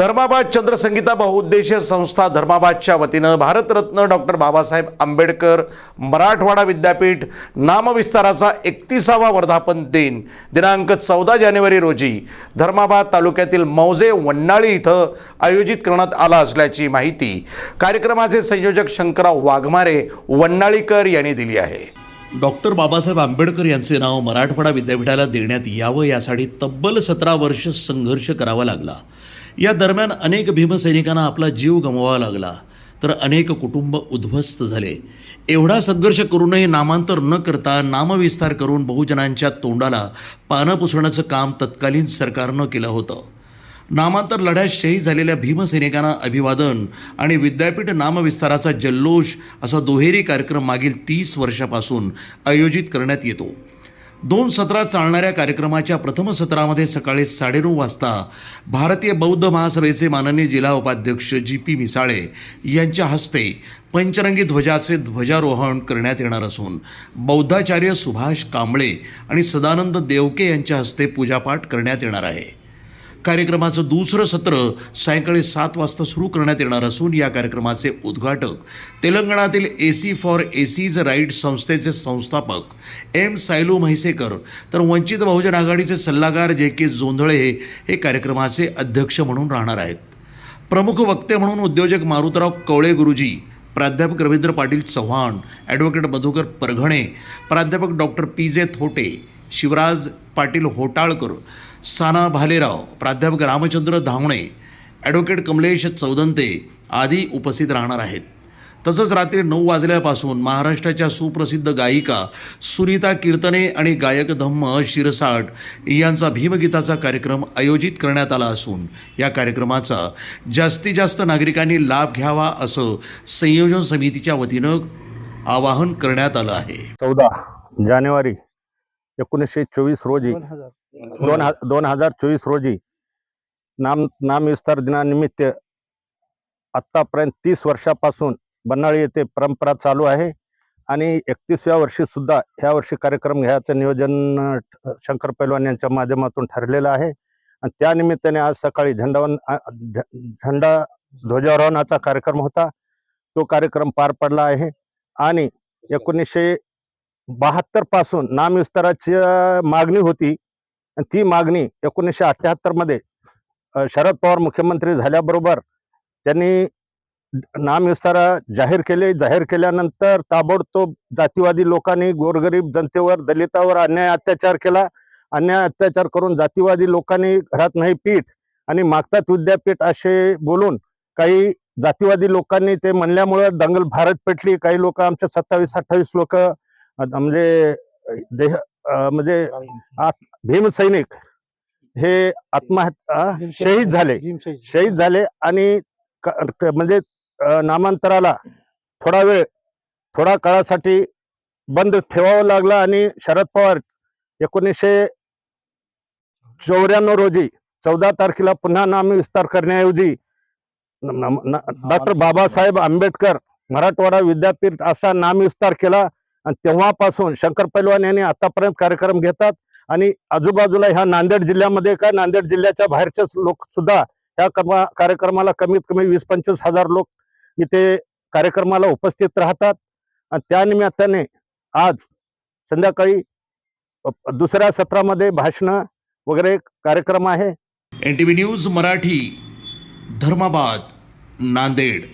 धर्माबाद चंद्रसंगीता बहुउद्देशीय संस्था धर्माबादच्या वतीनं भारतरत्न डॉक्टर बाबासाहेब आंबेडकर मराठवाडा विद्यापीठ नामविस्ताराचा एकतीसावा वर्धापन दिन दिनांक चौदा जानेवारी रोजी धर्माबाद तालुक्यातील मौजे वन्नाळी इथं आयोजित करण्यात आला असल्याची माहिती कार्यक्रमाचे संयोजक शंकरराव वाघमारे वन्नाळीकर यांनी दिली आहे. डॉक्टर बाबासाहेब आंबेडकर यांचे नाव मराठवाडा विद्यापीठाला देण्यात यावं यासाठी तब्बल सतरा वर्ष संघर्ष करावा लागला. या दरम्यान अनेक भीमसैनिकांना आपला जीव गमवावा लागला. तर अनेक कुटुंब उद्ध्वस्त झाले. एवढा संघर्ष करूनही नामांतर न करता नामविस्तार करून बहुजनांच्या तोंडाला पानं पुसण्याचं काम तत्कालीन सरकारनं केलं होतं. नामांतर लढ्यात शहीद झालेल्या भीमसैनिकांना अभिवादन आणि विद्यापीठ नामविस्ताराचा जल्लोष असा दुहेरी कार्यक्रम मागील तीस वर्षापासून आयोजित करण्यात येतो. दोन सत्रात चालणाऱ्या कार्यक्रमाच्या प्रथम सत्रामध्ये सकाळी साडेनऊ वाजता भारतीय बौद्ध महासभेचे माननीय जिल्हा उपाध्यक्ष जी पी मिसाळे यांच्या हस्ते पंचरंगी ध्वजाचे ध्वजारोहण करण्यात येणार असून बौद्धाचार्य सुभाष कांबळे आणि सदानंद देवके यांच्या हस्ते पूजापाठ करण्यात येणार आहे. कार्यक्रमाचं दुसरं सत्र सायंकाळी सात वाजता सुरू करण्यात येणार असून या कार्यक्रमाचे उद्घाटक तेलंगणातील A C for ACs right संस्थेचे संस्थापक एम सायलू म्हैसेकर तर वंचित बहुजन आघाडीचे सल्लागार जे के जोंधळे हे कार्यक्रमाचे अध्यक्ष म्हणून राहणार आहेत. प्रमुख वक्ते म्हणून उद्योजक मारुतराव कवळे गुरुजी प्राध्यापक रवींद्र पाटील चव्हाण ॲडव्होकेट मधुकर परघणे प्राध्यापक डॉक्टर पी जे थोटे शिवराज पाटील होटाळकर साना भालेराव प्राध्यापक रामचंद्र धावणे ॲडव्होकेट कमलेश चौदंते आदी उपस्थित राहणार आहेत. तसंच रात्री नऊ वाजल्यापासून महाराष्ट्राच्या सुप्रसिद्ध गायिका सुनीता कीर्तने आणि गायक धम्म शिरसाट यांचा भीमगीताचा कार्यक्रम आयोजित करण्यात आला असून या कार्यक्रमाचा जास्तीत जास्त नागरिकांनी लाभ घ्यावा असं संयोजन समितीच्या वतीनं आवाहन करण्यात आलं आहे. चौदा जानेवारी एकोणीसशे चोवीस रोजी दोन ह- दोन हजार चोवीस रोजी नाम नामविस्तार दिनानिमित्त आत्तापर्यंत तीस वर्षापासून बन्नाळी येथे परंपरा चालू आहे आणि एकतीसव्या वर्षी सुद्धा ह्या वर्षी कार्यक्रम घ्यायचं नियोजन शंकर पैलवान यांच्या माध्यमातून ठरलेलं आहे. आणि त्या निमित्ताने आज सकाळी झेंडावन झेंडा ध्वजारोहणाचा कार्यक्रम होता. तो कार्यक्रम पार पडला आहे. आणि एकोणीसशे बहात्तरपासून नामविस्ताराची मागणी होती. ती मागणी एकोणीसशे अठ्ठ्याहत्तरमध्ये शरद पवार मुख्यमंत्री झाल्याबरोबर त्यांनी नामविस्तार जाहीर केले. जाहीर केल्यानंतर ताबडतोब जातीवादी लोकांनी गोरगरीब जनतेवर दलितावर अन्याय अत्याचार केला. अन्याय अत्याचार करून जातीवादी लोकांनी घरात नाही पीठ आणि मागतात विद्यापीठ असे बोलून काही जातीवादी लोकांनी ते म्हणल्यामुळे दंगल भारत पेटली. काही लोक आमच्या सत्तावीस अठ्ठावीस लोक म्हणजे देह म्हणजे आत- भीमसैनिक हे आत्महत्या शहीद झाले. शहीद झाले आणि म्हणजे नामांतराला थोडा वेळ थोडा काळासाठी बंद ठेवावं लागलं आणि शरद पवार एकोणीसशे चौऱ्याण्णव रोजी चौदा तारखेला पुन्हा नामविस्तार करण्याऐवजी डॉक्टर बाबासाहेब आंबेडकर मराठवाडा विद्यापीठ असा नामविस्तार केला. आणि तेव्हापासून शंकर पैलवान यांनी आतापर्यंत कार्यक्रम घेतात. आणि आजूबाजूला ह्या नांदेड जिल्ह्यामध्ये काय नांदेड जिल्ह्याच्या बाहेरचेच लोक सुद्धा या कार्यक्रमाला कमीत कमी वीस पंचवीस हजार लोक इथे कार्यक्रमाला उपस्थित राहतात. आणि त्यानिमित्ताने आज संध्याकाळी दुसऱ्या सत्रामध्ये भाषण वगैरे कार्यक्रम आहे. N T V news Marathi Dharmabad Nanded.